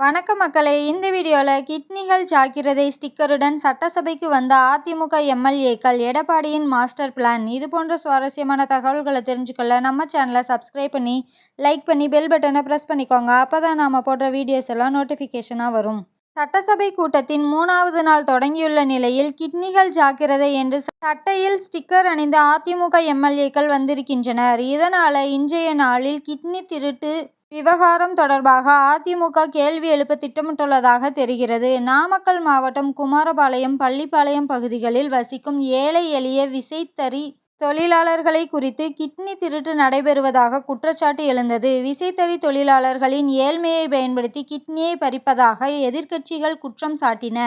வணக்கம் மக்களே. இந்த வீடியோவில் கிட்னிகள் ஜாக்கிரதை ஸ்டிக்கருடன் சட்டசபைக்கு வந்த அதிமுக எம்எல்ஏக்கள் எடப்பாடியின் மாஸ்டர் பிளான். இது போன்ற சுவாரஸ்யமான தகவல்களை தெரிஞ்சுக்கொள்ள நம்ம சேனலை சப்ஸ்கிரைப் பண்ணி லைக் பண்ணி பெல் பட்டனை ப்ரெஸ் பண்ணிக்கோங்க. அப்போ தான் நாம் போடுற வீடியோஸ் எல்லாம் நோட்டிஃபிகேஷனாக வரும். சட்டசபை கூட்டத்தின் மூணாவது நாள் தொடங்கியுள்ள நிலையில் கிட்னிகள் ஜாக்கிரதை என்று சட்டையில் ஸ்டிக்கர் அணிந்த அதிமுக எம்எல்ஏக்கள் வந்திருக்கின்றனர். இதனால் இன்றைய நாளில் கிட்னி திருட்டு விவகாரம் தொடர்பாக அதிமுக கேள்வி எழுப்ப திட்டமிட்டுள்ளதாக தெரிகிறது. நாமக்கல் மாவட்டம் குமாரபாளையம், பள்ளிப்பாளையம் பகுதிகளில் வசிக்கும் ஏழை எளிய விசைத்தறி தொழிலாளர்களை குறித்து கிட்னி திருட்டு நடைபெறுவதாக குற்றச்சாட்டு எழுந்தது. விசைத்தறி தொழிலாளர்களின் ஏழ்மையை பயன்படுத்தி கிட்னியை பறிப்பதாக எதிர்க்கட்சிகள் குற்றம் சாட்டின.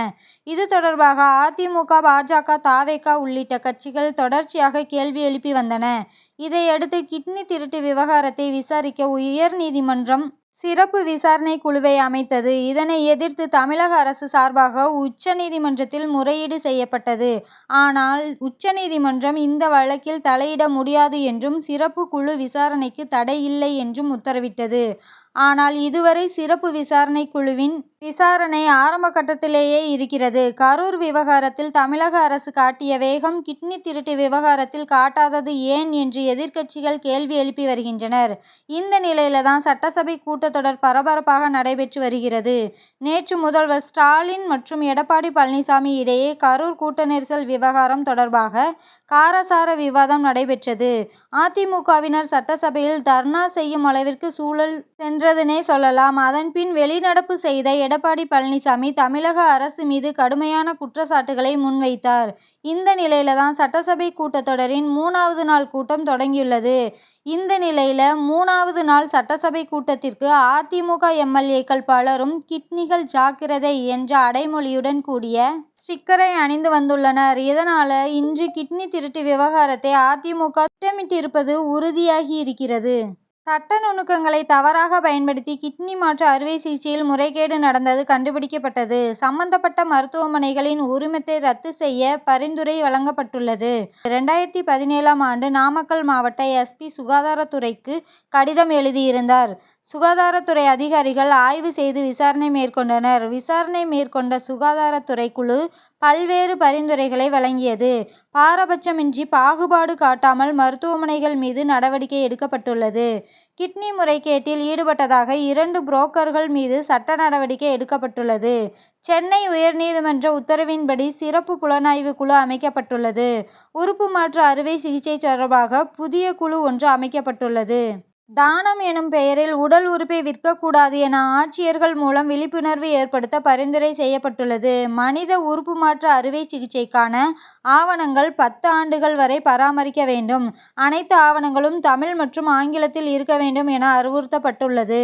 இது தொடர்பாக அதிமுக, பாஜக, தாவேக உள்ளிட்ட கட்சிகள் தொடர்ச்சியாக கேள்வி எழுப்பி வந்தன. இதையடுத்து கிட்னி திருட்டு விவகாரத்தை விசாரிக்க உயர்நீதிமன்றம் சிறப்பு விசாரணை குழுவை அமைத்தது. இதனை எதிர்த்து தமிழக அரசு சார்பாக உச்சநீதிமன்றத்தில் முறையீடு செய்யப்பட்டது. ஆனால் உச்சநீதிமன்றம் இந்த வழக்கில் தலையிட முடியாது என்றும் சிறப்பு குழு விசாரணைக்கு தடை இல்லை என்றும் உத்தரவிட்டது. ஆனால் இதுவரை சிறப்பு விசாரணை குழுவின் விசாரணை ஆரம்ப கட்டத்திலேயே இருக்கிறது. கரூர் விவகாரத்தில் தமிழக அரசு காட்டிய வேகம் கிட்னி திருட்டு விவகாரத்தில் காட்டாதது ஏன் என்று எதிர்க்கட்சிகள் கேள்வி எழுப்பி வருகின்றனர். இந்த நிலையில தான் சட்டசபை கூட்டத்தொடர் பரபரப்பாக நடைபெற்று வருகிறது. நேற்று முதல்வர் ஸ்டாலின் மற்றும் எடப்பாடி பழனிசாமி இடையே கரூர் கூட்ட நெரிசல் விவகாரம் தொடர்பாக காரசார விவாதம் நடைபெற்றது. அதிமுகவினர் சட்டசபையில் தர்ணா செய்யும் அளவிற்கு சூழல் சென்றதுனே சொல்லலாம். அதன்பின் வெளிநடப்பு செய்த எடப்பாடி பழனிசாமி தமிழக அரசு மீது கடுமையான குற்றச்சாட்டுகளை முன்வைத்தார். இந்த நிலையில தான் சட்டசபை கூட்டத்தொடரின் மூணாவது நாள் கூட்டம் தொடங்கியுள்ளது. இந்த நிலையில மூணாவது நாள் சட்டசபை கூட்டத்திற்கு அதிமுக எம்எல்ஏக்கள் பலரும் கிட்னிகள் ஜாக்கிரதை என்ற அடைமொழியுடன் கூடிய ஸ்டிக்கரை அணிந்து வந்துள்ளனர். இதனால இன்று கிட்னி திருட்டு விவகாரத்தை அதிமுக திட்டமிட்டிருப்பது உறுதியாகி இருக்கிறது சட்ட நுணுக்கங்களை தவறாக பயன்படுத்தி கிட்னி மாற்று அறுவை சிகிச்சையில் முறைகேடு நடந்தது கண்டுபிடிக்கப்பட்டது. சம்பந்தப்பட்ட மருத்துவமனைகளின் உரிமத்தை ரத்து செய்ய பரிந்துரை வழங்கப்பட்டுள்ளது. இரண்டாயிரத்தி பதினேழாம் ஆண்டு நாமக்கல் மாவட்ட எஸ்பி சுகாதாரத்துறைக்கு கடிதம் எழுதியிருந்தார். சுகாதாரத்துறை அதிகாரிகள் ஆய்வு செய்து விசாரணை மேற்கொண்டனர். விசாரணை மேற்கொண்ட சுகாதாரத்துறை குழு பல்வேறு பரிந்துரைகளை வழங்கியது. பாரபட்சமின்றி பாகுபாடு காட்டாமல் மருத்துவமனைகள் மீது நடவடிக்கை எடுக்கப்பட்டுள்ளது. கிட்னி முறைகேட்டில் ஈடுபட்டதாக இரண்டு புரோக்கர்கள் மீது சட்ட நடவடிக்கை எடுக்கப்பட்டுள்ளது. சென்னை உயர்நீதிமன்ற உத்தரவின்படி சிறப்பு புலனாய்வு குழு அமைக்கப்பட்டுள்ளது. உறுப்பு மாற்று அறுவை சிகிச்சை தொடர்பாக புதிய குழு ஒன்று அமைக்கப்பட்டுள்ளது. தானம் எனும் பெயரில் உடல் உறுப்பை விற்கக்கூடாது என ஆட்சியர்கள் மூலம் விழிப்புணர்வு ஏற்படுத்த பரிந்துரை செய்யப்பட்டுள்ளது. மனித உறுப்பு மாற்று அறுவை சிகிச்சைக்கான ஆவணங்கள் பத்து ஆண்டுகள் வரை பராமரிக்க வேண்டும். அனைத்து ஆவணங்களும் தமிழ் மற்றும் ஆங்கிலத்தில் இருக்க வேண்டும் என அறிவுறுத்தப்பட்டுள்ளது.